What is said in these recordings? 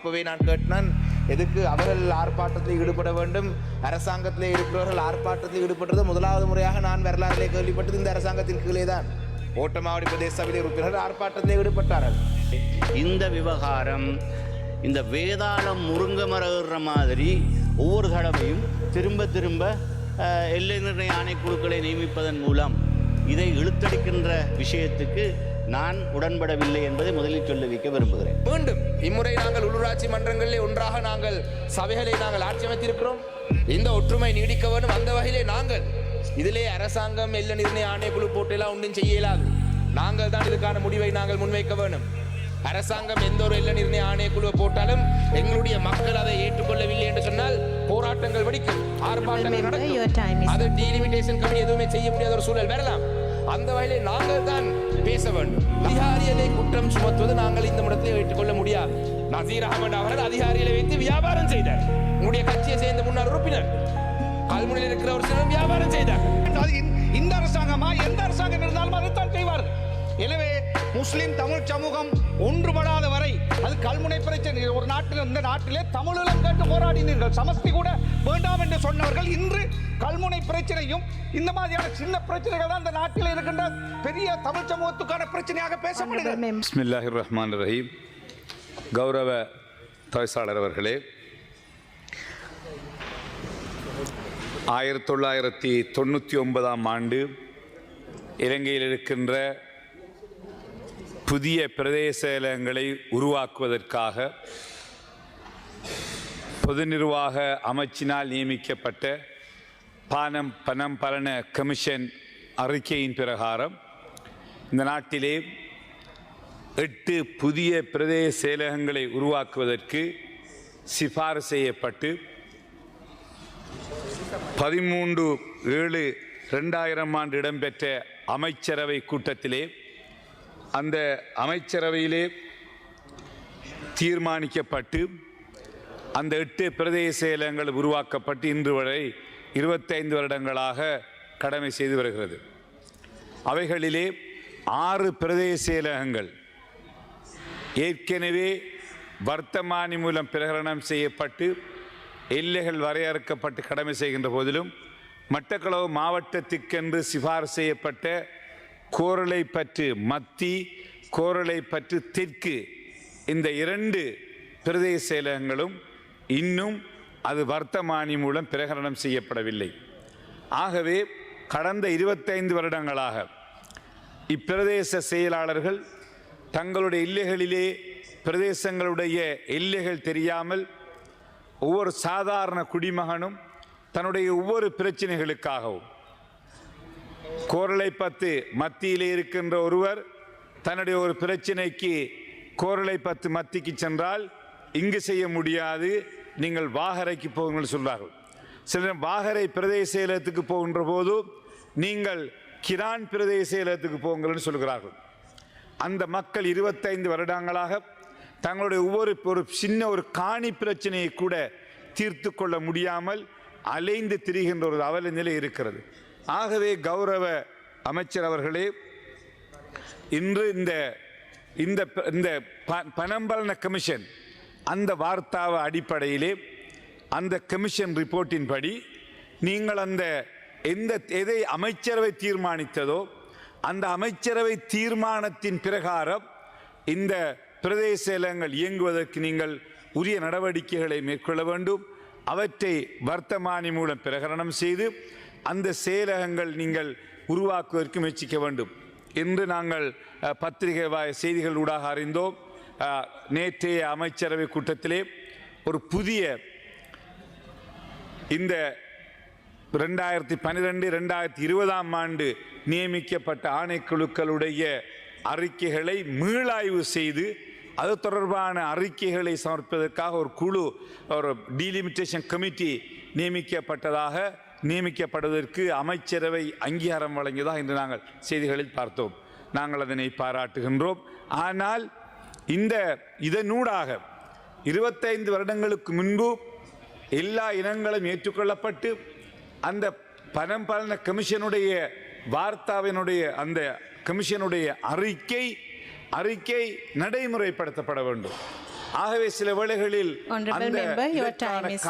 அப்பவே நான் கேட்டினான் எதுக்கு அவர்கள் ஆர்ப்பாட்டத்தில் ஈடுபட வேண்டும்? அரசாங்கத்தில் இருக்கிறவர்கள் ஆர்ப்பாட்டத்தில் ஈடுபட்டது முதலாவது முறையாக நான் வரலாற்றிலே கேள்விப்பட்டது இந்த அரசாங்கத்தின் கீழே தான் ஓட்டமாவடி பிரதேச சபையில் உறுப்பினர்கள் ஆர்ப்பாட்டத்தில் ஈடுபட்டார்கள். இந்த விவகாரம் இந்த வேதாளம் முருங்க மரகிற மாதிரி ஒவ்வொரு தடவையும் திரும்ப திரும்ப எல்லை நிர்ணய ஆணைக்குழுக்களை நியமிப்பதன் மூலம் இதை இழுத்தடிக்கின்ற விஷயத்துக்கு நான் உடன்படவில்லை என்பதை முதலில் சொல்லி வைக்க விரும்புகிறேன். மீண்டும் இம்முறை நாங்கள் உள்ளூராட்சி மன்றங்களிலே ஒன்றாக நாங்கள் சபைகளை நாங்கள் ஆட்சி அமைத்திருக்கிறோம் இந்த ஒற்றுமை நீடிக்க வேண்டும் அந்த வகையிலே நாங்கள் இதிலே அரசாங்கம் எல்லை நிர்ணய ஆணைக்குழு போட்டெல்லாம் ஒன்றும் செய்ய இயலாது. நாங்கள் தான் இதுக்கான முடிவை நாங்கள் முன்வைக்க வேண்டும். அரசாங்கம் எந்த ஒரு எல்லை நிர்ணய ஆணையக்குழுவை போட்டாலும் எங்களுடைய மக்கள் அதை ஏற்றுக்கொள்ளவில்லை என்று சொன்னால் போராட்டங்கள் வெடிக்கும் ஆர்ப்பாட்டங்கள் நடக்கும். அது டீலிமிட்டேஷன் கமிட்டி எதுவுமே செய்ய முடியாத ஒரு சூழல் வரலாம். அந்த வகையிலே நாங்கள் தான் பேச வேண்டும். அதிகாரிகளை குற்றம் சுமத்துவது நாங்கள் இந்த இடத்தில் ஏற்றுக்கொள்ள முடியாது நசீர் அகமது அவர்கள் அதிகாரிகளை வைத்து வியாபாரம் செய்தார். உங்களுடைய கட்சியை சேர்ந்த முன்னாள் உறுப்பினர். கல்முனையில் இருக்கிற ஒரு சிலர் வியாபாரம் செய்தார். இந்த- அரசாங்கமா எந்த அரசாங்கம் இருந்தாலும் அதைத்தான் செய்வார் எனவே முஸ்லிம் தமிழ் சமூகம் ஒன்றுபடாத கல்முனை பிரச்சனை ஒரு நாட்டில் இந்த நாட்டிலே தமிழீழம் கேட்டு போராடினீர்கள். சமஸ்தி கூட வேண்டாம் என்று சொன்னவர்கள் இன்று கல்முனை பிரச்சனையும் இந்த மாதிரியான சின்ன பிரச்சனைகள் தான் இந்த நாட்டில் இருக்கின்ற பெரிய தமிழ் சமூகத்துக்கான பிரச்சனையாக பேசப்படுகிறது. ரஹ்மான் ரஹீம் கௌரவ தவிசாளர் அவர்களே ஆயிரத்தி தொள்ளாயிரத்தி தொண்ணூற்றி ஒன்பதாம் ஆண்டு இலங்கையில் இருக்கின்ற புதிய பிரதேசங்களை உருவாக்குவதற்காக பொது நிர்வாக அமைச்சினால் நியமிக்கப்பட்ட பானம் பணம் பலன கமிஷன் அறிக்கையின் பிரகாரம் இந்த நாட்டிலே எட்டு புதிய பிரதேச செயலகங்களை உருவாக்குவதற்கு சிபாரிசு செய்யப்பட்டு பதிமூன்று ஏழு ரெண்டாயிரம் ஆண்டு இடம்பெற்ற அமைச்சரவை கூட்டத்திலே அந்த அமைச்சரவையிலே தீர்மானிக்கப்பட்டு அந்த எட்டு பிரதேச செயலகங்கள் உருவாக்கப்பட்டு இன்று வரை இருபத்தைந்து வருடங்களாக கடமை செய்து வருகிறது. அவைகளிலே ஆறு பிரதேச செயலகங்கள் ஏற்கனவே வர்த்தமானி மூலம் பிரகடனம் செய்யப்பட்டு எல்லைகள் வரையறுக்கப்பட்டு கடமை செய்கின்ற போதிலும் மட்டக்களவு மாவட்டத்திற்கென்று சிபார் செய்யப்பட்ட கோரலை பற்று மத்தி கோரலை பற்று தெற்கு. இந்த இரண்டு பிரதேச செயலகங்களும் இன்னும் அது வர்த்தமானி மூலம் பிரகடனம் செய்யப்படவில்லை. ஆகவே கடந்த இருபத்தைந்து வருடங்களாக இப்பிரதேச செயலாளர்கள் தங்களுடைய எல்லைகளிலே பிரதேசங்களுடைய எல்லைகள் தெரியாமல் ஒவ்வொரு சாதாரண குடிமகனும் தன்னுடைய ஒவ்வொரு பிரச்சனைகளுக்காகவும் கோரளை பத்து மத்தியில் இருக்கின்ற ஒருவர் தன்னுடைய ஒரு பிரச்சனைக்கு கோரளை பத்து மத்திக்கு சென்றால் இங்கு செய்ய முடியாது நீங்கள் வாகரைக்கு போகுங்கள் சொல்வார்கள். சிலர் வாகரை பிரதேச செயலகத்துக்கு போகின்ற போது நீங்கள் கிரான் பிரதேச செயலகத்துக்கு போங்கள்னு சொல்கிறார்கள். அந்த மக்கள் இருபத்தைந்து வருடங்களாக தங்களுடைய ஒவ்வொரு ஒரு சின்ன ஒரு காணி பிரச்சனையை கூட தீர்த்து கொள்ள முடியாமல் அலைந்து திரிகின்ற ஒரு அவல நிலை இருக்கிறது. ஆகவே கௌரவ அமைச்சர் அவர்களே இன்று இந்த இந்த இந்த ப- கமிஷன் அந்த வார்த்தாவ அடிப்படையிலே அந்த கமிஷன் ரிப்போர்ட்டின் படி நீங்கள் அந்த எந்த எதை அமைச்சரவை தீர்மானித்ததோ அந்த அமைச்சரவை தீர்மானத்தின் பிரகாரம் இந்த பிரதேச நிலங்கள் இயங்குவதற்கு நீங்கள் உரிய நடவடிக்கைகளை மேற்கொள்ள வேண்டும். அவற்றை வர்த்தமானி மூலம் பிரகடனம் செய்து அந்த செயலகங்கள் நீங்கள் உருவாக்குவதற்கு முயற்சிக்க வேண்டும். என்று நாங்கள் பத்திரிகை வாய செய்திகள் ஊடாக அறிந்தோம். நேற்றைய அமைச்சரவை கூட்டத்திலே ஒரு புதிய இந்த ரெண்டாயிரத்தி பன்னிரெண்டு ரெண்டாயிரத்தி இருபதாம் ஆண்டு நியமிக்கப்பட்ட ஆணைக்குழுக்களுடைய அறிக்கைகளை மீளாய்வு செய்து அது தொடர்பான அறிக்கைகளை சமர்ப்பதற்காக ஒரு குழு ஒரு டீலிமிட்டேஷன் கமிட்டி நியமிக்கப்பட்டதாக நியமிக்கப்படுவதற்கு அமைச்சரவை அங்கீகாரம் வழங்கியதாக இன்று நாங்கள் செய்திகளில் பார்த்தோம். நாங்கள் அதனை பாராட்டுகின்றோம். ஆனால் இந்த இதனூடாக இருபத்தைந்து வருடங்களுக்கு முன்பு எல்லா இனங்களும் ஏற்றுக்கொள்ளப்பட்டு அந்த பணம் பலன கமிஷனுடைய வார்த்தாவினுடைய அந்த கமிஷனுடைய அறிக்கை அறிக்கை நடைமுறைப்படுத்தப்பட வேண்டும். ஆகவே சில வேளைகளில் அந்த.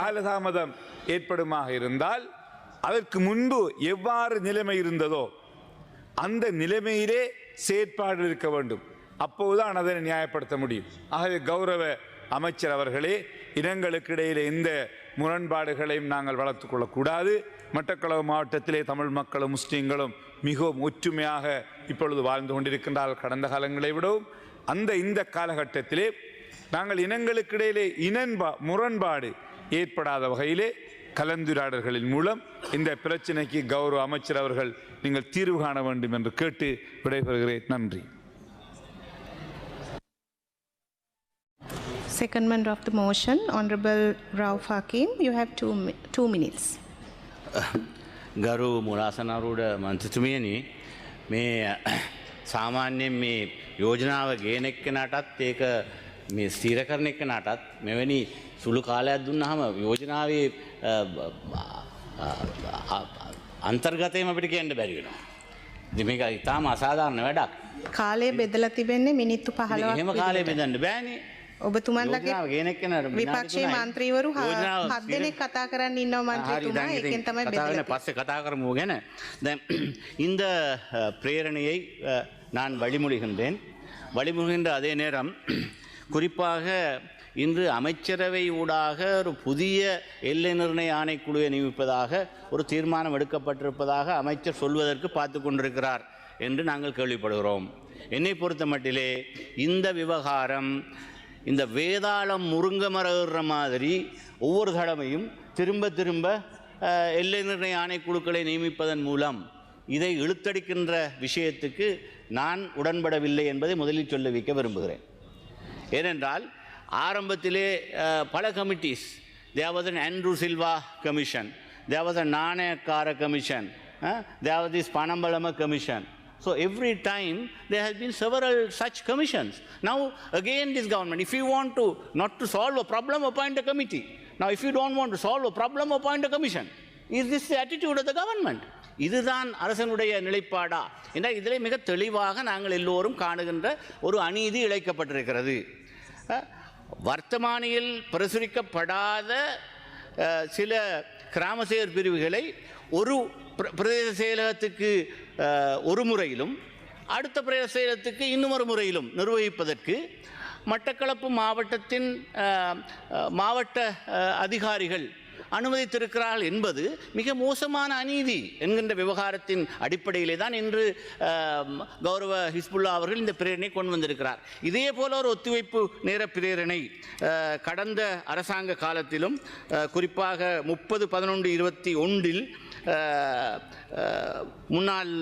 காலதாமதம் ஏற்படுமாக இருந்தால் அதற்கு முன்பு எவ்வாறு நிலைமை இருந்ததோ அந்த நிலைமையிலே செயற்பாடு இருக்க வேண்டும். அப்போதுதான் அதனை நியாயப்படுத்த முடியும். ஆகவே கௌரவ அமைச்சர் அவர்களே இனங்களுக்கு இடையிலே எந்த முரண்பாடுகளையும் நாங்கள் வளர்த்து கொள்ளக்கூடாது. மட்டக்களவு மாவட்டத்திலே தமிழ் மக்களும் முஸ்லீம்களும் மிகவும் ஒற்றுமையாக இப்பொழுது வாழ்ந்து கொண்டிருக்கின்றார்கள். கடந்த காலங்களை விடவும் அந்த இந்த காலகட்டத்திலே நாங்கள் இனங்களுக்கு இடையிலே இனன்பா முரண்பாடு ஏற்படாத வகையிலே கலந்துரையாடல்களின் மூலம் இந்த பிரச்சனைக்கு கௌரவ அமைச்சர் அவர்கள் நீங்கள் தீர்வு காண வேண்டும் என்று கேட்டு விடைபெறுகிறேன் நன்றி Secondment of the motion, Honorable Rauf Hakim, you have two, mi- two minutes. ගරු මුලාසනරුඩ මන්තතුමියනි මේ සාමාන්‍යයෙන් මේ යෝජනාව ගේන එක්කනටත් ඒක මේ ස්ථීර කරන එක්කනටත් මෙවැනි සුළු කාලයක් දුන්නහම යෝජනාවේ අ, අ, අ, අන්තර්ගතයම අපිට කියන්න බැරි වෙනවා. ඉතින් මේක ඉතාම අසාධාරණ වැඩක්. කාලය බෙදලා තිබෙන්නේ මිනිත්තු ඉතින් එහෙම පහළවක් කාලේ විදිහට. බෙදන්න බෑනේ. ඔබතුමන්ලගේ යෝජනාව ගේන එක්කනට විනාඩි විපක්ෂයේ තුනයි. මන්ත්‍රීවරු හ- යෝජනාව හත් ස්ථිර- දෙනෙක් කතා කරන්න ඉන්නවා හරි, මන්ත්‍රීතුමා දැන් ඉතින් ඒකෙන් තමයි කතා බෙදලා කරන පස්සේ කතා කරමු ගැන දැන් இந்த அஹ், பிரேரணையை அஹ், நான் வழிமொழிகின்றேன் வழிமொழிகின்ற அதே நேரம் குறிப்பாக இன்று அமைச்சரவை ஊடாக ஒரு புதிய எல்லை நிர்ணய ஆணைக்குழுவை நியமிப்பதாக ஒரு தீர்மானம் எடுக்கப்பட்டிருப்பதாக அமைச்சர் சொல்வதற்கு பார்த்து கொண்டிருக்கிறார் என்று நாங்கள் கேள்விப்படுகிறோம். என்னை பொறுத்த மட்டிலே இந்த விவகாரம் இந்த வேதாளம் முருங்க மரகிற மாதிரி ஒவ்வொரு தடவையும் திரும்ப திரும்ப எல்லை நிர்ணய ஆணைக்குழுக்களை நியமிப்பதன் மூலம் இதை இழுத்தடிக்கின்ற விஷயத்துக்கு நான் உடன்படவில்லை என்பதை முதலில் சொல்ல வைக்க விரும்புகிறேன். ஏனென்றால் ஆரம்பத்திலே அஹ், பல கமிட்டிஸ் தேவதன் ஆண்ட்ரூ சில்வா கமிஷன் தேவதன் நாணயக்கார கமிஷன் தேவதிஸ் பணம்பலம commission So every time there has been several such commissions. Now again this government, if you want to not to solve a problem, appoint a committee. Now if you don't want to solve a problem, appoint a commission. Is this the attitude of the government? இதுதான் அரசனுடைய நிலைப்பாடா என்றால் இதிலே மிக தெளிவாக நாங்கள் எல்லோரும் காணுகின்ற ஒரு அநீதி இழைக்கப்பட்டிருக்கிறது அஹ், வர்த்தமானியில் பிரசுரிக்கப்படாத சில கிராம செயற் பிரிவுகளை ஒரு பிர- பிரதேச செயலகத்துக்கு ஒரு முறையிலும் அடுத்த பிரதேச செயலகத்துக்கு இன்னும் ஒரு முறையிலும் நிர்வகிப்பதற்கு மட்டக்களப்பு மாவட்டத்தின் மாவட்ட அதிகாரிகள் அனுமதித்திருக்கிறார்கள் என்பது மிக மோசமான அநீதி என்கின்ற விவகாரத்தின் அடிப்படையிலே தான் இன்று கௌரவ ஹிஸ்புல்லா அவர்கள் இந்த பிரேரணை கொண்டு வந்திருக்கிறார். இதே போல ஒரு ஒத்துழைப்பு நேர பிரேரணை கடந்த அரசாங்க காலத்திலும் குறிப்பாக முப்பது பதினொன்று இருபத்தி ஒன்றில் முன்னாள்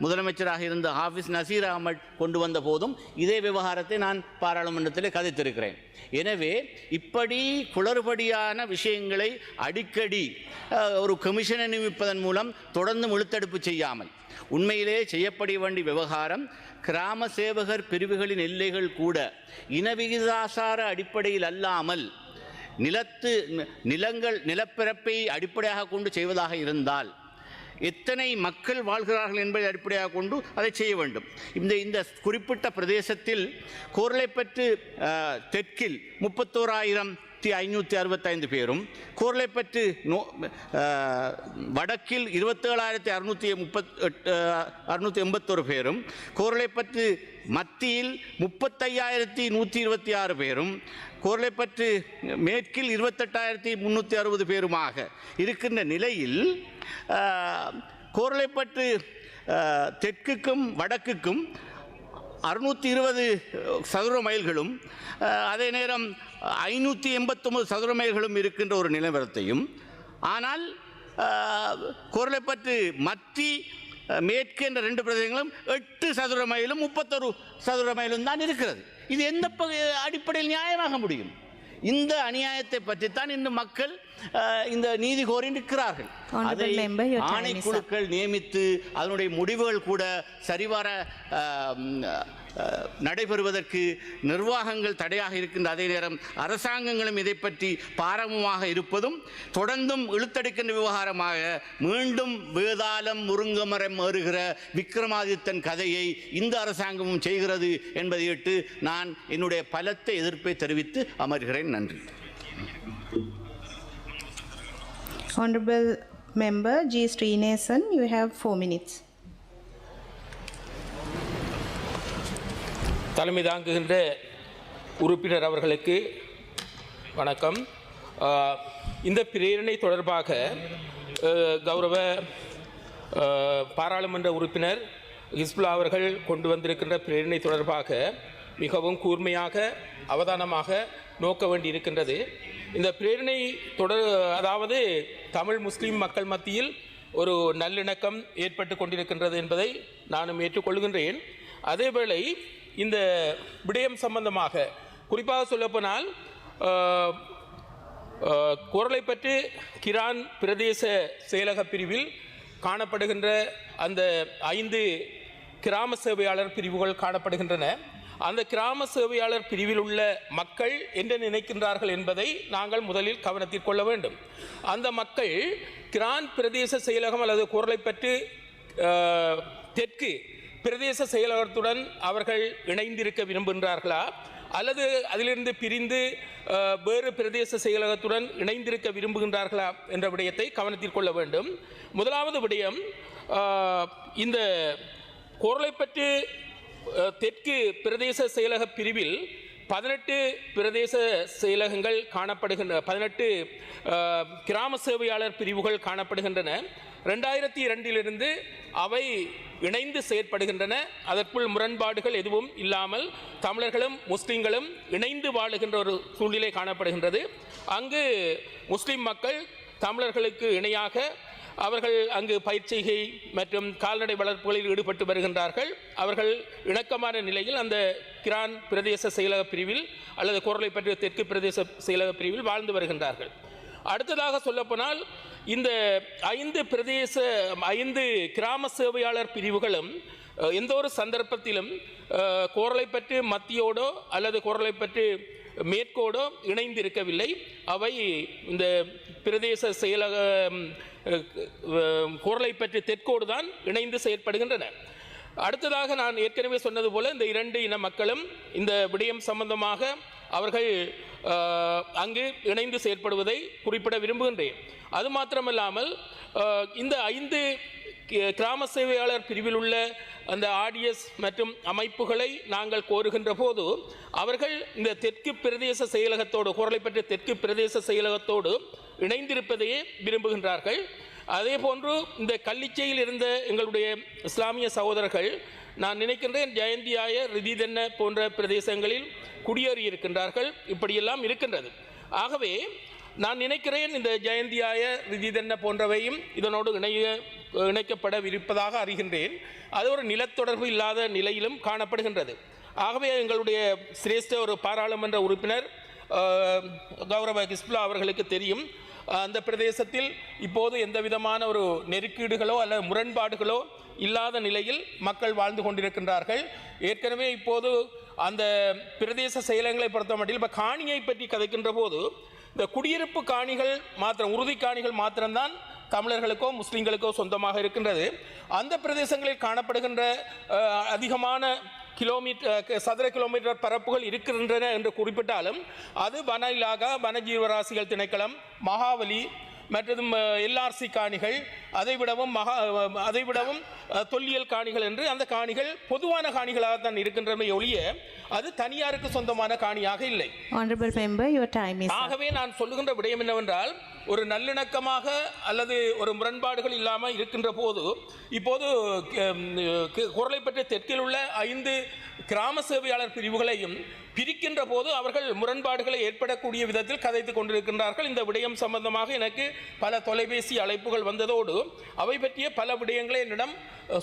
முதலமைச்சராக இருந்த ஹாஃபிஸ் நசீர் அகமட் கொண்டு வந்த போதும் இதே விவகாரத்தை நான் பாராளுமன்றத்தில் கதைத்திருக்கிறேன். எனவே இப்படி குளறுபடியான விஷயங்களை அடிக்கடி ஒரு கமிஷனை நியமிப்பதன் மூலம் தொடர்ந்து இழுத்தடுப்பு செய்யாமல் உண்மையிலே செய்யப்பட வேண்டிய விவகாரம் கிராம சேவகர் பிரிவுகளின் எல்லைகள் கூட இனவிகிதாசார அடிப்படையில் அல்லாமல் நிலத்து நிலங்கள் நிலப்பரப்பை அடிப்படையாக கொண்டு செய்வதாக இருந்தால் எத்தனை மக்கள் வாழ்கிறார்கள் என்பதை அடிப்படையாக கொண்டு அதை செய்ய வேண்டும். இந்த இந்த குறிப்பிட்ட பிரதேசத்தில் கோர்லைப்பற்று தெற்கில் முப்பத்தோராயிரத்தி ஐநூற்றி அறுபத்தைந்து பேரும் கோர்லைப்பற்று நோ வடக்கில் இருபத்தேழாயிரத்தி அறுநூற்றி முப்பத் அறுநூற்றி எண்பத்தொரு பேரும் கோர்லைப்பற்று மத்தியில் முப்பத்தையாயிரத்தி நூற்றி இருபத்தி ஆறு பேரும் குரலைப்பற்று மேற்கில் இருபத்தெட்டாயிரத்தி முந்நூற்றி அறுபது பேருமாக இருக்கின்ற நிலையில் ஆஹ், தெற்குக்கும் வடக்குக்கும் அறுநூற்றி இருபது சதுர மைல்களும் அதே நேரம் ஐநூற்றி எண்பத்தொம்பது சதுர மைல்களும் இருக்கின்ற ஒரு நிலவரத்தையும் ஆனால் குரலைப்பற்று மத்தி மேற்கு என்ற ரெண்டு பிரதேசங்களும் எட்டு சதுர மைலும் முப்பத்தொரு சதுர மைலும் தான் இருக்கிறது இது எந்த அடிப்படையில் நியாயமாக முடியும் இந்த அநியாயத்தை பற்றித்தான் இன்று மக்கள் இந்த நீதி கோரி நிற்கிறார்கள் அதை. ஆணைக்குழுக்கள் நியமித்து அதனுடைய முடிவுகள் கூட சரிவர நடைபெறுவதற்கு நிர்வாகங்கள் தடையாக இருக்கின்ற அதே நேரம் அரசாங்கங்களும் இதை பற்றி பாரமுமாக இருப்பதும் தொடர்ந்தும் இழுத்தடிக்கின்ற விவகாரமாக மீண்டும் வேதாளம் முருங்கமரம் ஏறுகிற விக்ரமாதித்தன் கதையை இந்த அரசாங்கமும் செய்கிறது என்பதை இட்டு நான் என்னுடைய பலத்த எதிர்ப்பை தெரிவித்து அமர்கிறேன் நன்றி Honorable Member G. Srinivasan, you have four minutes. தலைமை தாங்குகின்ற உறுப்பினர் அவர்களுக்கு வணக்கம். இந்த பிரேரணை தொடர்பாக கௌரவ பாராளுமன்ற உறுப்பினர் ஹிஸ்புல்லா அவர்கள் கொண்டு வந்திருக்கின்ற பிரேரணை தொடர்பாக மிகவும் கூர்மையாக அவதானமாக நோக்க வேண்டியிருக்கின்றது. இந்த பிரேரணை தொடர் அதாவது தமிழ் முஸ்லீம் மக்கள் மத்தியில் ஒரு நல்லிணக்கம் ஏற்பட்டு கொண்டிருக்கின்றது என்பதை நானும் ஏற்றுக்கொள்கின்றேன். அதேவேளை இந்த விடயம் சம்பந்தமாக. குறிப்பாக சொல்லப்போனால் குரலை பற்றி கிரான் பிரதேச செயலக பிரிவில் காணப்படுகின்ற அந்த ஐந்து கிராம சேவையாளர் பிரிவுகள் காணப்படுகின்றன. அந்த கிராம சேவையாளர் பிரிவில் உள்ள மக்கள் என்ன நினைக்கின்றார்கள் என்பதை நாங்கள் முதலில் கவனத்தில் கொள்ள வேண்டும். அந்த மக்கள் கிரான் பிரதேச செயலகம் அல்லது குரலை பற்றி தெற்கு பிரதேச செயலகத்துடன் அவர்கள் இணைந்திருக்க விரும்புகின்றார்களா? அல்லது அதிலிருந்து பிரிந்து வேறு பிரதேச செயலகத்துடன் இணைந்திருக்க விரும்புகின்றார்களா என்ற விடயத்தை கவனத்தில் கொள்ள வேண்டும். முதலாவது விடயம் இந்த குரலை தெற்கு பிரதேச செயலக பிரிவில் பதினெட்டு பிரதேச செயலகங்கள் காணப்படுகின்ற பதினெட்டு கிராம சேவையாளர் பிரிவுகள் காணப்படுகின்றன. ரெண்டாயிரத்தி இரண்டிலிருந்து அவை இணைந்து செயற்படுகின்றன. அதற்குள் முரண்பாடுகள் எதுவும் இல்லாமல் தமிழர்களும் முஸ்லீம்களும் இணைந்து வாழுகின்ற ஒரு சூழ்நிலை காணப்படுகின்றது. அங்கு முஸ்லீம் மக்கள் தமிழர்களுக்கு இணையாக அவர்கள் அங்கு பயிற்சிகை மற்றும் கால்நடை வளர்ப்புகளில் ஈடுபட்டு வருகின்றார்கள். அவர்கள் இணக்கமான நிலையில் அந்த கிரான் பிரதேச செயலக பிரிவில் அல்லது குரலை பற்றிய தெற்கு பிரதேச செயலக பிரிவில் வாழ்ந்து வருகின்றார்கள். அடுத்ததாக சொல்லப்போனால் இந்த ஐந்து பிரதேச ஐந்து கிராம சேவையாளர் பிரிவுகளும் எந்த ஒரு சந்தர்ப்பத்திலும் அஹ், குரலை பற்றி மத்தியோடோ அல்லது குரலை பற்றி மேற்கோடோ இணைந்து இருக்கவில்லை அவை இந்த பிரதேச செயலக அஹ், குரலை பற்றி தெற்கோடு தான் இணைந்து செயற்படுகின்றன. அடுத்ததாக நான் ஏற்கனவே சொன்னது போல இந்த இரண்டு இன மக்களும் இந்த விடயம் சம்பந்தமாக அவர்கள் அங்கு இணைந்து செயற்படுவதை குறிப்பிட விரும்புகின்றேன். அது மாத்திரமல்லாமல் இந்த ஐந்து கி- கிராம சேவையாளர் பிரிவில் உள்ள அந்த ஆர்டிஎஸ் மற்றும் அமைப்புகளை நாங்கள் கோருகின்ற போது அவர்கள் இந்த தெற்கு பிரதேச செயலகத்தோடு குரலை பெற்ற தெற்கு பிரதேச செயலகத்தோடு இணைந்திருப்பதையே விரும்புகின்றார்கள். அதே போன்று இந்த கள்ளிச்சையில் இருந்த எங்களுடைய இஸ்லாமிய சகோதரர்கள் நான் நினைக்கின்றேன் ஜெயந்தியாய ரிதிதென்ன போன்ற பிரதேசங்களில் குடியேறி இருக்கின்றார்கள். இப்படியெல்லாம் இருக்கின்றது. ஆகவே நான் நினைக்கிறேன் இந்த ஜெயந்தியாய ரிதிதென்ன போன்றவையும் இதனோடு இணைய இணைக்கப்படவிருப்பதாக அறிகின்றேன். அது ஒரு நிலத்தொடர்பு இல்லாத நிலையிலும் காணப்படுகின்றது. ஆகவே எங்களுடைய சிரேஷ்ட ஒரு பாராளுமன்ற உறுப்பினர் கௌரவ கிஸ்புல்லா அவர்களுக்கு தெரியும். அந்த பிரதேசத்தில் இப்போது எந்த விதமான ஒரு நெருக்கீடுகளோ அல்லது முரண்பாடுகளோ இல்லாத நிலையில் மக்கள் வாழ்ந்து கொண்டிருக்கின்றார்கள். ஏற்கனவே இப்போது அந்த பிரதேச செயலகங்களை பொறுத்தமட்டில் இப்போ காணியை பற்றி கதைக்கின்ற போது இந்த குடியிருப்பு காணிகள் மாத்திரம் உறுதி காணிகள் மாத்திரம்தான் தமிழர்களுக்கோ முஸ்லீம்களுக்கோ சொந்தமாக இருக்கின்றது. அந்த பிரதேசங்களில் காணப்படுகின்ற அதிகமான கிலோமீட்டர் சதுர கிலோமீட்டர் பரப்புகள் இருக்கின்றன என்று குறிப்பிட்டாலும் அது வன இலாகா வனஜீவராசிகள் திணைக்களம் மகாவலி மற்றதும் எல்ஆர்சி காணிகள் அதைவிடவும் மகா அதைவிடவும் தொல்லியல் காணிகள் என்று அந்த காணிகள் பொதுவான காணிகளாக தான் இருக்கின்றமை ஒழிய அது தனியாருக்கு சொந்தமான காணியாக இல்லை. ஆகவே நான் சொல்லுகின்ற விடயம் என்னவென்றால் ஒரு நல்லிணக்கமாக அல்லது ஒரு முரண்பாடுகள் இல்லாமல் இருக்கின்ற போது இப்போது குரலை பற்றிய தெற்கில் உள்ள ஐந்து கிராம சேவையாளர் பிரிவுகளையும் பிரிக்கின்ற போது அவர்கள் முரண்பாடுகளை ஏற்படக்கூடிய விதத்தில் கதைத்து கொண்டிருக்கின்றார்கள். இந்த விடயம் சம்பந்தமாக எனக்கு பல தொலைபேசி அழைப்புகள் வந்ததோடு அவை பற்றிய பல விடயங்களை என்னிடம்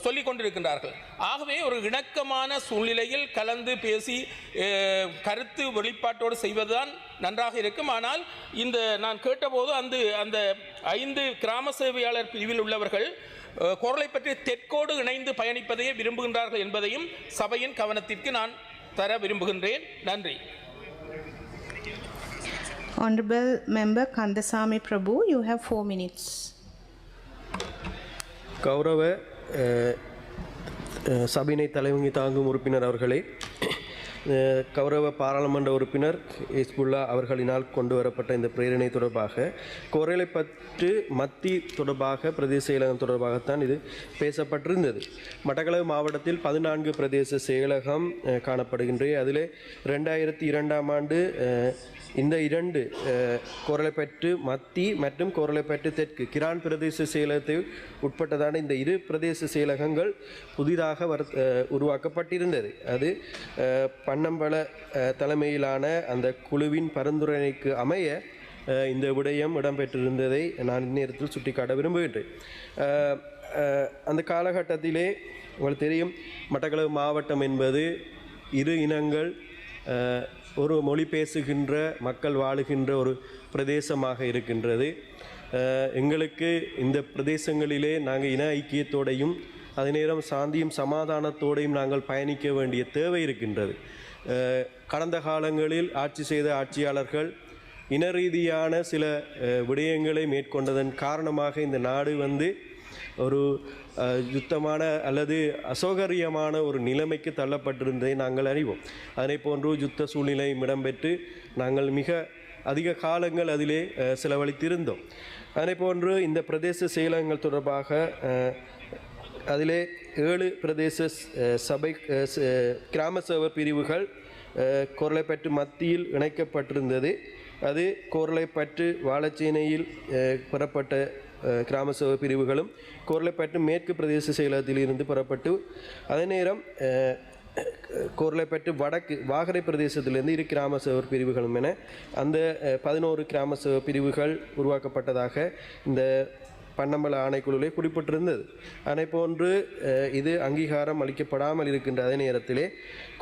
சொல்லிக் கொண்டிருக்கின்றார்கள். ஆகவே ஒரு இணக்கமான சூழ்நிலையில் கலந்து பேசி கருத்து வெளிப்பாட்டோடு செய்வதுதான் நன்றாக இருக்கும். ஆனால் இந்த நான் கேட்டபோது அந்த அந்த ஐந்து கிராம சேவையாளர் பிரிவில் உள்ளவர்கள் குரலை பற்றி தெற்கோடு இணைந்து பயணிப்பதையே விரும்புகின்றார்கள் என்பதையும் சபையின் கவனத்திற்கு நான் தர விரும்புகின்றேன் நன்றி Honorable Member Kandasamy Prabhu, you have four minutes. கௌரவ சபையினை தலைவங்கி தாங்கும் உறுப்பினர் அவர்களே கௌரவ பாராளுமன்ற உறுப்பினர் இஸ்புல்லா அவர்களினால் கொண்டு வரப்பட்ட இந்த பிரேரணை தொடர்பாக குரலை மத்தி தொடர்பாக பிரதேச செயலகம் தொடர்பாகத்தான் இது பேசப்பட்டிருந்தது. மட்டக்களவு மாவட்டத்தில் பதினான்கு பிரதேச செயலகம் காணப்படுகின்றது அதிலே ரெண்டாயிரத்தி இரண்டாம் ஆண்டு இந்த இரண்டு குரலைப்பற்று மத்தி மற்றும் குரலைப்பற்று தெற்கு கிரான் பிரதேச செயலகத்தை உட்பட்டதான இந்த இரு பிரதேச செயலகங்கள் புதிதாக வர உருவாக்கப்பட்டிருந்தது. அது அஹ், தலைமையிலான அந்த குழுவின் பரிந்துரைக்கு அமைய இந்த விடயம் இடம்பெற்றிருந்ததை நான் இந்நேரத்தில் சுட்டிக்காட்ட விரும்புகின்றேன். அந்த காலகட்டத்திலே உங்களுக்கு தெரியும் மட்டக்களவு மாவட்டம் என்பது இரு இனங்கள் ஒரு மொழி பேசுகின்ற மக்கள் வாழுகின்ற ஒரு பிரதேசமாக இருக்கின்றது. எங்களுக்கு இந்த பிரதேசங்களிலே நாங்கள் இன ஐக்கியத்தோடையும் அதே நேரம் சாந்தியும் சமாதானத்தோடையும் நாங்கள் பயணிக்க வேண்டிய தேவை இருக்கின்றது. கடந்த காலங்களில் ஆட்சி செய்த ஆட்சியாளர்கள் இன ரீதியான சில விடயங்களை மேற்கொண்டதன் காரணமாக இந்த நாடு வந்து ஒரு யுத்தமான அல்லது அசௌகரியமான ஒரு நிலைமைக்கு தள்ளப்பட்டிருந்ததை நாங்கள் அறிவோம். அதனை போன்று யுத்த சூழ்நிலை இடம்பெற்று நாங்கள் மிக அதிக காலங்கள் அதிலே செலவழித்திருந்தோம். அதனை போன்று இந்த பிரதேச செயலகங்கள் தொடர்பாக அதிலே ஏழு பிரதேச சபை கிராம சேவை பிரிவுகள் கோரளைப்பற்று மத்தியில் இணைக்கப்பட்டிருந்தது. அது கோரளைப்பற்று வாழச்சேனையில் பெறப்பட்ட கிராம சேவை பிரிவுகளும் கோரளைப்பற்று மேற்கு பிரதேச செயலகத்தில் இருந்து பெறப்பட்டு அதே நேரம் கோர்லைப்பட்டு வடக்கு வாகரை பிரதேசத்திலிருந்து இரு கிராம சேவை பிரிவுகளும் என அந்த பதினோரு கிராம சேவை பிரிவுகள் உருவாக்கப்பட்டதாக இந்த பன்னம்பல ஆணைக்குழுவிலே குறிப்பிட்டிருந்தது. அதனை போன்று இது அங்கீகாரம் அளிக்கப்படாமல் இருக்கின்ற அதே நேரத்திலே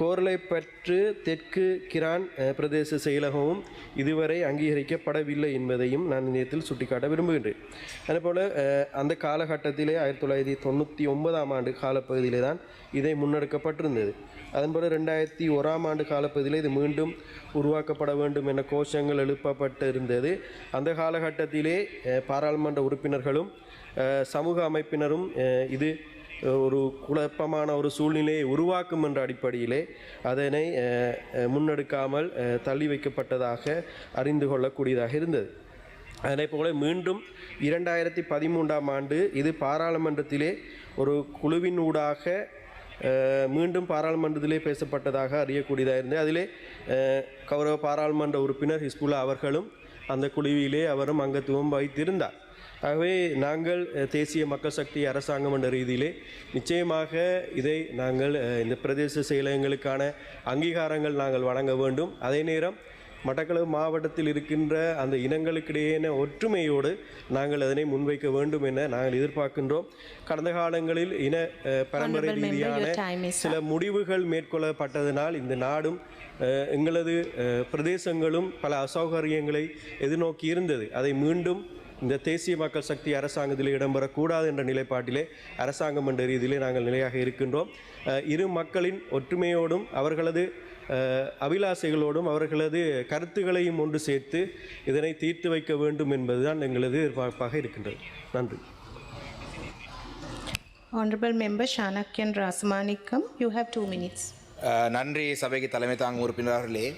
கோர்லைப்பற்று தெற்கு கிரான் பிரதேச செயலகமும் இதுவரை அங்கீகரிக்கப்படவில்லை என்பதையும் நான் நேரத்தில் சுட்டிக்காட்ட விரும்புகின்றேன். அதேபோல் போல் அந்த காலகட்டத்திலே ஆயிரத்தி தொள்ளாயிரத்தி தொண்ணூற்றி ஒன்பதாம் ஆண்டு காலப்பகுதியிலே தான் இதை முன்னெடுக்கப்பட்டிருந்தது. அதன்படி ரெண்டாயிரத்தி ஓராம் ஆண்டு காலப்பகுதியில் இது மீண்டும் உருவாக்கப்பட வேண்டும் என கோஷங்கள் எழுப்பப்பட்டு இருந்தது அந்த காலகட்டத்திலே பாராளுமன்ற உறுப்பினர்களும் சமூக அமைப்பினரும் இது ஒரு குழப்பமான ஒரு சூழ்நிலையை உருவாக்கும் என்ற அடிப்படையிலே அதனை முன்னெடுக்காமல் தள்ளி வைக்கப்பட்டதாக அறிந்து கொள்ளக்கூடியதாக இருந்தது. அதனை போல மீண்டும் இரண்டாயிரத்தி பதிமூன்றாம் ஆண்டு இது பாராளுமன்றத்திலே ஒரு குழுவினூடாக மீண்டும் பாராளுமன்றத்திலே பேசப்பட்டதாக அறியக்கூடியதாக இருந்தது அதிலே கௌரவ பாராளுமன்ற உறுப்பினர் ஹிஸ்புல்லா அவர்களும் அந்த குழுவிலே அவரும் அங்கத்துவம் வைத்திருந்தார் ஆகவே நாங்கள் தேசிய மக்கள் சக்தி அரசாங்கம் என்ற ரீதியிலே நிச்சயமாக இதை நாங்கள் இந்த பிரதேச செயலகங்களுக்கான அங்கீகாரங்கள் நாங்கள் வழங்க வேண்டும் அதே நேரம் மட்டக்களப்பு மாவட்டத்தில் இருக்கின்ற அந்த இனங்களுக்கிடையேன ஒற்றுமையோடு நாங்கள் அதனை முன்வைக்க வேண்டும் என நாங்கள் எதிர்பார்க்கின்றோம். கடந்த காலங்களில் இன பரம்பரை ரீதியான சில முடிவுகள் மேற்கொள்ளப்பட்டதனால் இந்த நாடும் எங்களது பிரதேசங்களும் பல அசௌகரியங்களை எதிர்நோக்கி இருந்தது. அதை மீண்டும் இந்த தேசிய மக்கள் சக்தி அரசாங்கத்தில் இடம்பெறக்கூடாது என்ற நிலைப்பாட்டிலே அரசாங்கம் என்ற ரீதியிலே நாங்கள் நிலையாக இருக்கின்றோம். இரு மக்களின் ஒற்றுமையோடும் அவர்களது அபிலாசைகளோடும் அவர்களது கருத்துக்களையும் ஒன்று சேர்த்து இதனை தீர்த்து வைக்க வேண்டும் என்பதுதான் எங்களது எதிர்பார்ப்பாக இருக்கின்றது. நன்றி. Honorable Member Shanakyan you have two minutes. அஹ், நன்றி சபைக்கு தலைமை தாங்கும் உறுப்பினர்களே.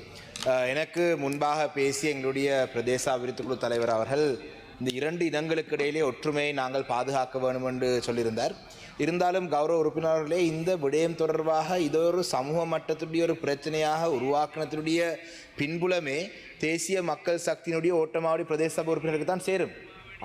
எனக்கு முன்பாக பேசிய எங்களுடைய பிரதேச அபிவிருத்தி குழு தலைவர் அவர்கள் இந்த இரண்டு இனங்களுக்கு இடையிலே ஒற்றுமையை நாங்கள் பாதுகாக்க வேண்டும் என்று சொல்லியிருந்தார். இருந்தாலும் கௌரவ உறுப்பினர்களே இந்த விடயம் தொடர்பாக இதொரு சமூக மட்டத்துடைய ஒரு பிரச்சனையாக உருவாக்கினத்தினுடைய பின்புலமே தேசிய மக்கள் சக்தியினுடைய ஓட்டமாவடி பிரதேச சபை உறுப்பினருக்கு தான் சேரும்.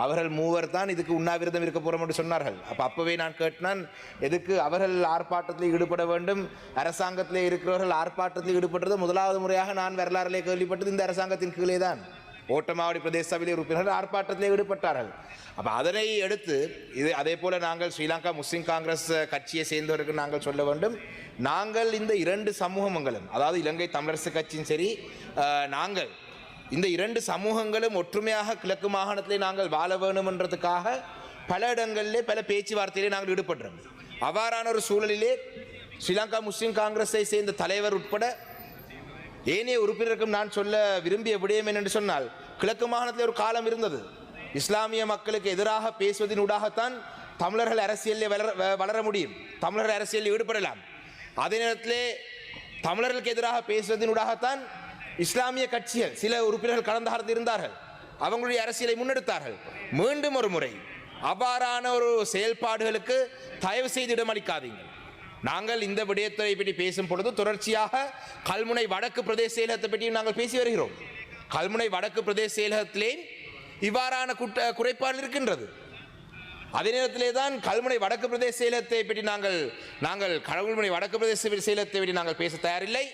அவர்கள் மூவர் தான் இதுக்கு உண்ணாவிரதம் இருக்க போகிறோம் என்று சொன்னார்கள். அப்போ அப்போவே நான் கேட்டினான் எதுக்கு அவர்கள் ஆர்ப்பாட்டத்தில் ஈடுபட வேண்டும்? அரசாங்கத்தில் இருக்கிறவர்கள் ஆர்ப்பாட்டத்தில் ஈடுபட்டது முதலாவது முறையாக நான் வரலாறிலே கேள்விப்பட்டது இந்த அரசாங்கத்தின் கீழே தான் ஓட்டமாவடி பிரதேச சபையிலே உறுப்பினர்கள் ஆர்ப்பாட்டத்தில் ஈடுபட்டார்கள். அப்போ அதனை எடுத்து இது அதே போல் நாங்கள் ஸ்ரீலங்கா முஸ்லிம் காங்கிரஸ் கட்சியை சேர்ந்தவருக்கு நாங்கள் சொல்ல வேண்டும். நாங்கள் இந்த இரண்டு சமூகங்களும் அதாவது இலங்கை தமிழரசு கட்சியும் சரி நாங்கள் இந்த இரண்டு சமூகங்களும் ஒற்றுமையாக கிழக்கு மாகாணத்திலே நாங்கள் வாழ வேணுமென்றதுக்காக பல இடங்களிலே பல பேச்சுவார்த்தையிலே நாங்கள் ஈடுபடுறோம் அவ்வாறான ஒரு சூழலிலே ஸ்ரீலங்கா முஸ்லிம் காங்கிரஸை சேர்ந்த தலைவர் உட்பட ஏனைய உறுப்பினருக்கும் நான் சொல்ல விரும்பிய விடயம் என்னென்று சொன்னால் கிழக்கு மாகாணத்தில் ஒரு காலம் இருந்தது. இஸ்லாமிய மக்களுக்கு எதிராக பேசுவதனூடாகத்தான் தமிழர்கள் அரசியலில் வளர வ- வளர முடியும். தமிழர்கள் அரசியலில் ஈடுபடலாம். அதே நேரத்திலே தமிழர்களுக்கு எதிராக பேசுவதனூடாகத்தான் இஸ்லாமிய கட்சிகள் சில உறுப்பினர்கள் கடந்த காலத்தில் இருந்தார்கள். அவங்களுடைய அரசியலை முன்னெடுத்தார்கள். மீண்டும் ஒரு முறை அவ்வாறான ஒரு செயல்பாடுகளுக்கு தயவு செய்து இடமளிக்காதீங்க நாங்கள் இந்த விடயத்தை பற்றி பேசும் பொழுது தொடர்ச்சியாக கல்முனை வடக்கு பிரதேச செயலகத்தை பற்றியும் நாங்கள் பேசி வருகிறோம். கல்முனை வடக்கு பிரதேச செயலகத்திலே இவ்வாறான குட்ட குறைபாடு இருக்கின்றது. அதே நேரத்திலே தான் கல்முனை வடக்கு பிரதேச செயலகத்தை பற்றி நாங்கள் நாங்கள் கடவுள்முனை வடக்கு பிரதேச செயலகத்தை பற்றி நாங்கள் பேச தயாரில்லை.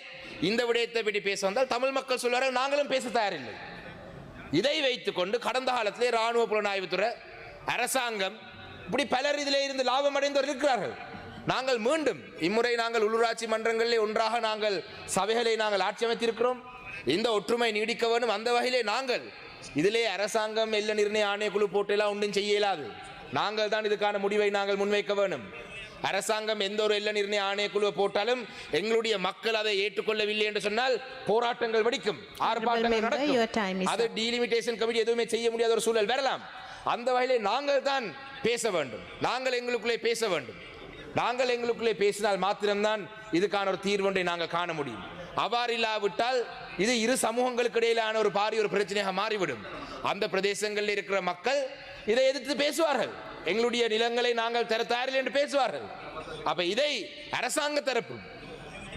இந்த விடயத்தை பற்றி பேச வந்தால் தமிழ் மக்கள் சொல்வார்கள் நாங்களும் பேச தயாரில்லை. இதை வைத்துக்கொண்டு கடந்த காலத்திலே ராணுவ புலனாய்வுத்துறை அரசாங்கம் இப்படி பலர் இதில் இருந்து லாபம் அடைந்தவர் இருக்கிறார்கள். நாங்கள் மீண்டும் இம்முறை நாங்கள் உள்ளூராட்சி மன்றங்களிலே ஒன்றாக நாங்கள் சபைகளை நாங்கள் ஆட்சி அமைத்திருக்கிறோம். இந்த ஒற்றுமை நீடிக்க வேண்டும். அந்த வகையிலே நாங்கள் இதிலே அரசாங்கம் எல்ல நிர்ணய ஆணையக்குழு போட்டெல்லாம் ஒன்றும் செய்ய இயலாது. நாங்கள் தான் இதுக்கான முடிவை நாங்கள் முன்வைக்க வேணும் அரசாங்கம் எந்த ஒரு எல்ல நிர்ணய ஆணையக்குழுவை போட்டாலும் எங்களுடைய மக்கள் அதை ஏற்றுக்கொள்ளவில்லை என்று சொன்னால் போராட்டங்கள் வெடிக்கும். ஆர்ப்பாட்டங்கள் நடக்கும். அது டீலிமிட்டேஷன் கமிட்டி எதுவுமே செய்ய முடியாத ஒரு சூழல் வரலாம். அந்த வகையிலே நாங்கள் தான் பேச வேண்டும். நாங்கள் எங்களுக்குள்ளே பேச வேண்டும். நாங்கள் எங்களுக்குள்ளே பேசினால் மாத்திரம்தான் இதுக்கான ஒரு தீர்வொன்றை நாங்கள் காண முடியும். அவ்வாறு இல்லாவிட்டால் இது இரு சமூகங்களுக்கு இடையிலான ஒரு பாரிய ஒரு பிரச்சனையாக மாறிவிடும். அந்த பிரதேசங்களில் இருக்கிற மக்கள் இதை எதிர்த்து பேசுவார்கள். எங்களுடைய நிலங்களை நாங்கள் தர தயாரில்லை என்று பேசுவார்கள். அப்ப இதை அரசாங்க தரப்பு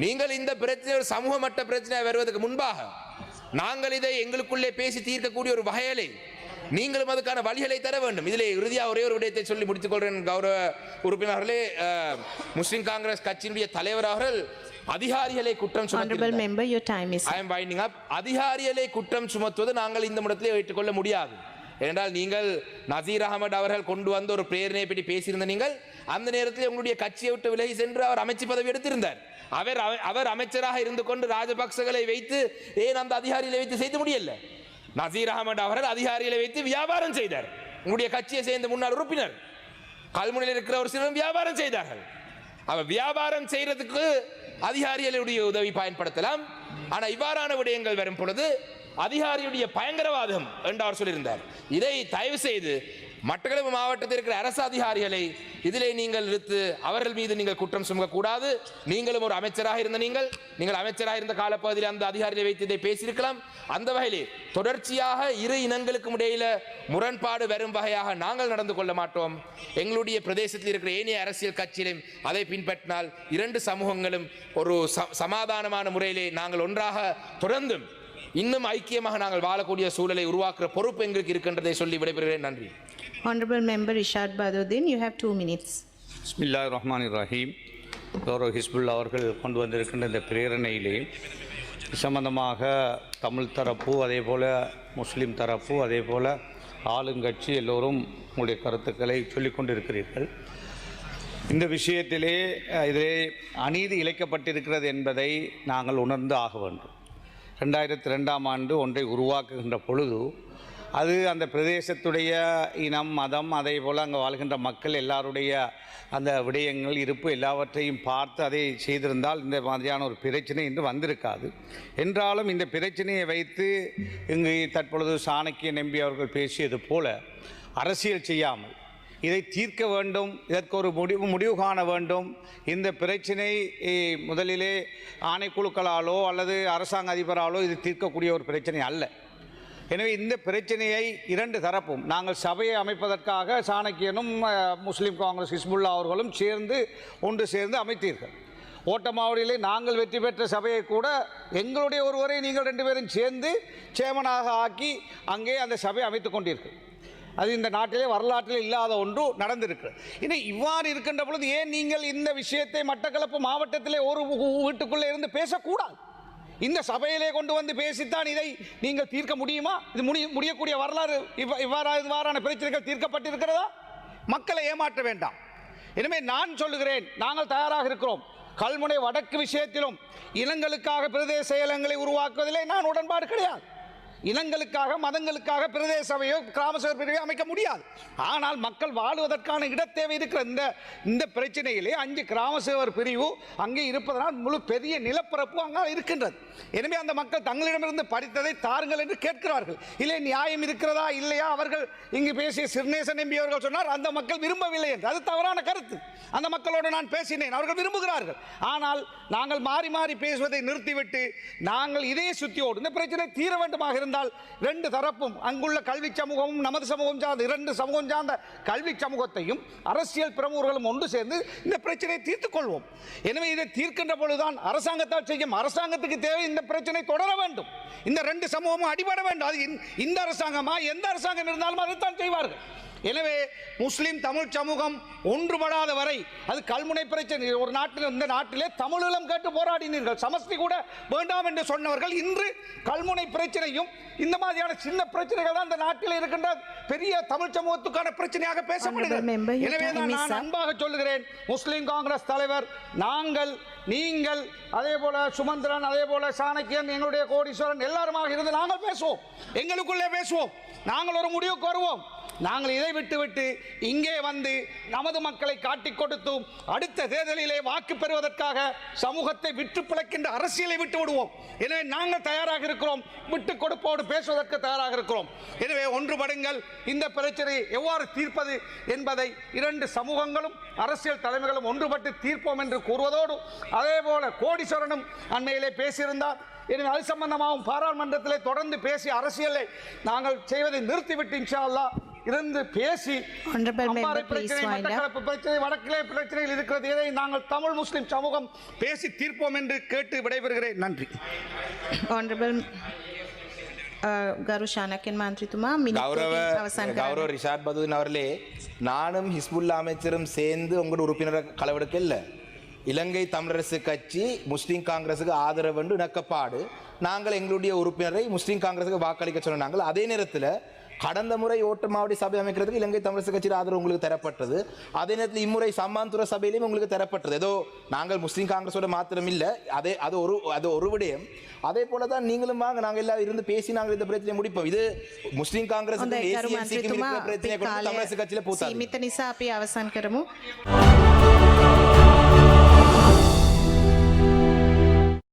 நீங்கள் இந்த பிரச்சனை ஒரு சமூக மட்ட பிரச்சனை வருவதற்கு முன்பாக நாங்கள் இதை எங்களுக்குள்ளே பேசி தீர்க்கக்கூடிய ஒரு வகையலை நீங்களும் அதுக்கான வழிகளை தர வேண்டும். இதிலே இறுதியாக ஒரே ஒரு விடயத்தை சொல்லி முடித்துக் கொள்கிறேன் கௌரவ உறுப்பினர்களே முஸ்லிம் காங்கிரஸ் கட்சியினுடைய தலைவர் அவர்கள் அதிகாரிகளை குற்றம் Honorable சுமத்தி member, your time is I am winding up அதிகாரிகளை குற்றம் சுமத்துவது நாங்கள் இந்த இடத்திலே ஏற்றுக்கொள்ள முடியாது. ஏனென்றால் நீங்கள் நசீர் அகமது அவர்கள் கொண்டு வந்த ஒரு பிரேரணையை பற்றி பேசியிருந்த நீங்கள் அந்த நேரத்தில் உங்களுடைய கட்சியை விட்டு விலகி சென்று அவர் அமைச்சு பதவி எடுத்திருந்தார். அவர் அவ- அவர் அமைச்சராக இருந்து கொண்டு ராஜபக்சகளை வைத்து ஏன் அந்த அதிகாரிகளை வைத்து செய்து முடியல? நசீர் அகமது அவர்கள் அதிகாரிகளை வைத்து வியாபாரம் செய்தார். உங்களுடைய கட்சியை சேர்ந்த முன்னாள் உறுப்பினர். கல்முனையில் இருக்கிற ஒரு சிலரும் வியாபாரம் செய்தார்கள். அவ வியாபாரம் செய்யறதுக்கு அதிகாரிகளுடைய உதவி பயன்படுத்தலாம். ஆனால் இவ்வாறான விடயங்கள் வரும் பொழுது அதிகாரியுடைய பயங்கரவாதம் என்று அவர் சொல்லியிருந்தார். இதை தயவு செய்து மட்டக்களப்பு மாவட்டத்தில் இருக்கிற அரசு அதிகாரிகளை இதிலே நீங்கள் இழுத்து அவர்கள் மீது நீங்கள் குற்றம் சுமக்கக்கூடாது. நீங்களும் ஒரு அமைச்சராக இருந்த நீங்கள் நீங்கள் அமைச்சராக இருந்த காலப்பகுதியில் அந்த அதிகாரிகளை வைத்து இதை பேசியிருக்கலாம். அந்த வகையிலே தொடர்ச்சியாக இரு இனங்களுக்கும் இடையில முரண்பாடு வரும் வகையாக நாங்கள் நடந்து கொள்ள மாட்டோம். எங்களுடைய பிரதேசத்தில் இருக்கிற ஏனைய அரசியல் கட்சியிலும் அதை பின்பற்றினால் இரண்டு சமூகங்களும் ஒரு ச- சமாதானமான முறையிலே நாங்கள் ஒன்றாக தொடர்ந்தும் இன்னும் ஐக்கியமாக நாங்கள் வாழக்கூடிய சூழலை உருவாக்குற பொறுப்பு எங்களுக்கு இருக்கின்றதை சொல்லி விடைபெறுகிறேன். நன்றி. Honorable member Rishad Baduddin, you have two minutes. பிஸ்மில்லா ரஹ்மான் ரஹீம் கௌரவ் ஹிஸ்புல்லா அவர்கள் கொண்டு வந்திருக்கின்ற இந்த பிரேரணையிலே சம்பந்தமாக தமிழ் தரப்பு அதே போல் முஸ்லீம் தரப்பு அதே போல் ஆளுங்கட்சி எல்லோரும் உங்களுடைய கருத்துக்களை சொல்லிக் கொண்டிருக்கிறீர்கள். இந்த விஷயத்திலே இதிலே அநீதி இழைக்கப்பட்டிருக்கிறது என்பதை நாங்கள் உணர்ந்து ஆக வேண்டும். ரெண்டாயிரத்தி ரெண்டாம் ஆண்டு ஒன்றை உருவாக்குகின்ற பொழுது அது அந்த பிரதேசத்துடைய இனம் மதம் அதே போல் அங்கே வாழ்கின்ற மக்கள் எல்லாருடைய அந்த விடயங்கள் இருப்பு எல்லாவற்றையும் பார்த்து அதை செய்திருந்தால் இந்த மாதிரியான ஒரு பிரச்சனை இன்று வந்திருக்காது. என்றாலும் இந்த பிரச்சனையை வைத்து இங்கு தற்பொழுது சாணக்கிய நம்பி அவர்கள் பேசியது போல அரசியல் செய்யாமல் இதை தீர்க்க வேண்டும் இதற்கு ஒரு முடிவு முடிவு காண வேண்டும். இந்த பிரச்சினை முதலிலே ஆணைக்குழுக்களாலோ அல்லது அரசாங்க அதிபராலோ இது தீர்க்கக்கூடிய ஒரு பிரச்சனை அல்ல. எனவே இந்த பிரச்சனையை இரண்டு தரப்பும் நாங்கள் சபையை அமைப்பதற்காக சாணக்கியனும் முஸ்லீம் காங்கிரஸ் ஹிஸ்புல்லா அவர்களும் சேர்ந்து ஒன்று சேர்ந்து அமைத்தீர்கள். ஓட்டமாவடியிலே நாங்கள் வெற்றி பெற்ற சபையை கூட எங்களுடைய ஒருவரை நீங்கள் ரெண்டு பேரும் சேர்ந்து சேமனாக ஆக்கி அங்கே அந்த சபையை அமைத்துக் கொண்டீர்கள். அது இந்த நாட்டிலே வரலாற்றில் இல்லாத ஒன்று நடந்திருக்கிறது. இனி இவ்வாறு இருக்கின்ற பொழுது ஏன் நீங்கள் இந்த விஷயத்தை மட்டக்களப்பு மாவட்டத்திலே ஒரு வீட்டுக்குள்ளே இருந்து பேசக்கூடாது? இந்த சபையிலே கொண்டு வந்து பேசித்தான் இதை நீங்கள் தீர்க்க முடியுமா? இது முடி முடியக்கூடிய வரலாறு இவ்வ இவ்வாறா இவ்வாறான பிரச்சனைகள் தீர்க்கப்பட்டிருக்கிறதா? மக்களை ஏமாற்ற வேண்டாம். எனவே நான் சொல்லுகிறேன் நாங்கள் தயாராக இருக்கிறோம். கல்முனை வடக்கு விஷயத்திலும் இனங்களுக்காக பிரதேச செயலங்களை உருவாக்குவதிலே நான் உடன்பாடு கிடையாது. இனங்களுக்காக மதங்களுக்காக பிரதேச சபையோ கிராம சபை பிரிவையோ அமைக்க முடியாது. ஆனால் மக்கள் வாழ்வதற்கான இடத்தேவை இருக்கிற இந்த இந்த பிரச்சனையிலே அஞ்சு கிராம சேவர் பிரிவு அங்கே இருப்பதனால் முழு பெரிய நிலப்பரப்பு அங்கே இருக்கின்றது. எனவே அந்த மக்கள் தங்களிடமிருந்து படித்ததை தாருங்கள் என்று கேட்கிறார்கள். இல்லை நியாயம் இருக்கிறதா இல்லையா? அவர்கள் இங்கு பேசிய சிறுநேசன் எம்பி அவர்கள் சொன்னார் அந்த மக்கள் விரும்பவில்லை என்று. அது தவறான கருத்து. அந்த மக்களோடு நான் பேசினேன் அவர்கள் விரும்புகிறார்கள். ஆனால் நாங்கள் மாறி மாறி பேசுவதை நிறுத்திவிட்டு நாங்கள் இதே சுத்தியோடு இந்த பிரச்சனை தீர வேண்டுமாக இருந்தால் ரெண்டு தரப்பும் அங்குள்ள கல்வி சமூகமும் நமது சமூகம் சார்ந்த இரண்டு சமூகம் சார்ந்த கல்வி சமூகத்தையும் அரசியல் பிரமுகர்களும் ஒன்று சேர்ந்து இந்த பிரச்சனையை தீர்த்துக் கொள்வோம். எனவே இதை தீர்க்கின்ற பொழுதுதான் அரசாங்கத்தால் செய்யும் அரசாங்கத்துக்கு தேவை இந்த பிரச்சனை தொடர வேண்டும். இந்த ரெண்டு சமூகமும் அடிபட வேண்டும். அது இந்த- இந்த அரசாங்கமா எந்த அரசாங்கம் இருந்தாலும் அதைத்தான் செய்வார்கள். எனவே முஸ்லிம் தமிழ் சமூகம் ஒன்றுபடாத வரை அது கல்முனை பிரச்சனை. ஒரு நாட்டில் இந்த நாட்டிலே தமிழீழம் கேட்டு போராடினீர்கள். சமஸ்தி கூட வேண்டாம் என்று சொன்னவர்கள் இன்று கல்முனை பிரச்சனையும் இந்த மாதிரியான சின்ன பிரச்சனைகள் தான் இந்த நாட்டில் இருக்கின்ற பெரிய தமிழ் சமூகத்துக்கான பிரச்சனையாக பேசப்படுகிறது எனவே தான் நான். அன்பாக சொல்லுகிறேன். முஸ்லிம் காங்கிரஸ் தலைவர் நாங்கள் நீங்கள் அதே போல சுமந்திரன் அதே போல சாணக்கியன் எங்களுடைய கோடீஸ்வரன் எல்லாருமாக இருந்து நாங்கள் பேசுவோம். எங்களுக்குள்ளே பேசுவோம். நாங்கள் ஒரு முடிவுக்கு வருவோம். நாங்கள் இதை விட்டுவிட்டு இங்கே வந்து நமது மக்களை காட்டிக் கொடுத்தும் அடுத்த தேர்தலிலே வாக்கு பெறுவதற்காக சமூகத்தை விற்று பிழைக்கின்ற அரசியலை விட்டு விடுவோம். எனவே நாங்கள் தயாராக இருக்கிறோம். விட்டு கொடுப்போடு பேசுவதற்கு தயாராக இருக்கிறோம். எனவே ஒன்றுபடுங்கள். இந்த பிரச்சனையை எவ்வாறு தீர்ப்பது என்பதை இரண்டு சமூகங்களும் அரசியல் தலைமைகளும் ஒன்றுபட்டு தீர்ப்போம் என்று கூறுவதோடு அதே போல கோடீஸ்வரனும் அண்மையிலே பேசியிருந்தார். எனவே அது சம்பந்தமாகவும் பாராளுமன்றத்திலே தொடர்ந்து பேசி அரசியலை நாங்கள் செய்வதை நிறுத்திவிட்டு இன்ஷா அல்லாஹ். இருந்து பேசி பிரச்சனை வடக்கிலே பிரச்சனைகள் இருக்கிறது. இதை நாங்கள் தமிழ் முஸ்லிம் சமூகம் பேசி தீர்ப்போம் என்று கேட்டு விடைபெறுகிறேன். நன்றி. கௌரவ ரிஷாத் பதுதீன் அவர்களே நானும் ஹிஸ்புல்லா அமைச்சரும் சேர்ந்து உங்களோட உறுப்பினர் களவெடுக்க இல்லை. இலங்கை தமிழரசு கட்சி முஸ்லீம் காங்கிரஸுக்கு ஆதரவு என்று இணக்கப்பாடு. நாங்கள் எங்களுடைய உறுப்பினரை முஸ்லீம் காங்கிரஸுக்கு வாக்களிக்க சொன்னாங்க அதே நேரத்தில் கடந்த முறை ஓட்டு மாவட்ட சபை அமைக்கிறதுக்கு இலங்கை தமிழரசு கட்சியில் ஆதரவு உங்களுக்கு தரப்பட்டது. அதே நேரத்தில் இம்முறை சம்மாந்துற சபையிலையும் உங்களுக்கு தரப்பட்டது. ஏதோ நாங்கள் முஸ்லீம் காங்கிரஸோட மாத்திரம் இல்லை அதே அது ஒரு அது ஒரு விடயம். அதே போல தான் நீங்களும் வாங்க. நாங்கள் எல்லாம் இருந்து பேசி நாங்கள் இந்த பிரச்சனையை முடிப்போம். இது முஸ்லீம் காங்கிரஸ் பிரச்சனை தமிழரசு கட்சியில் போத்தாது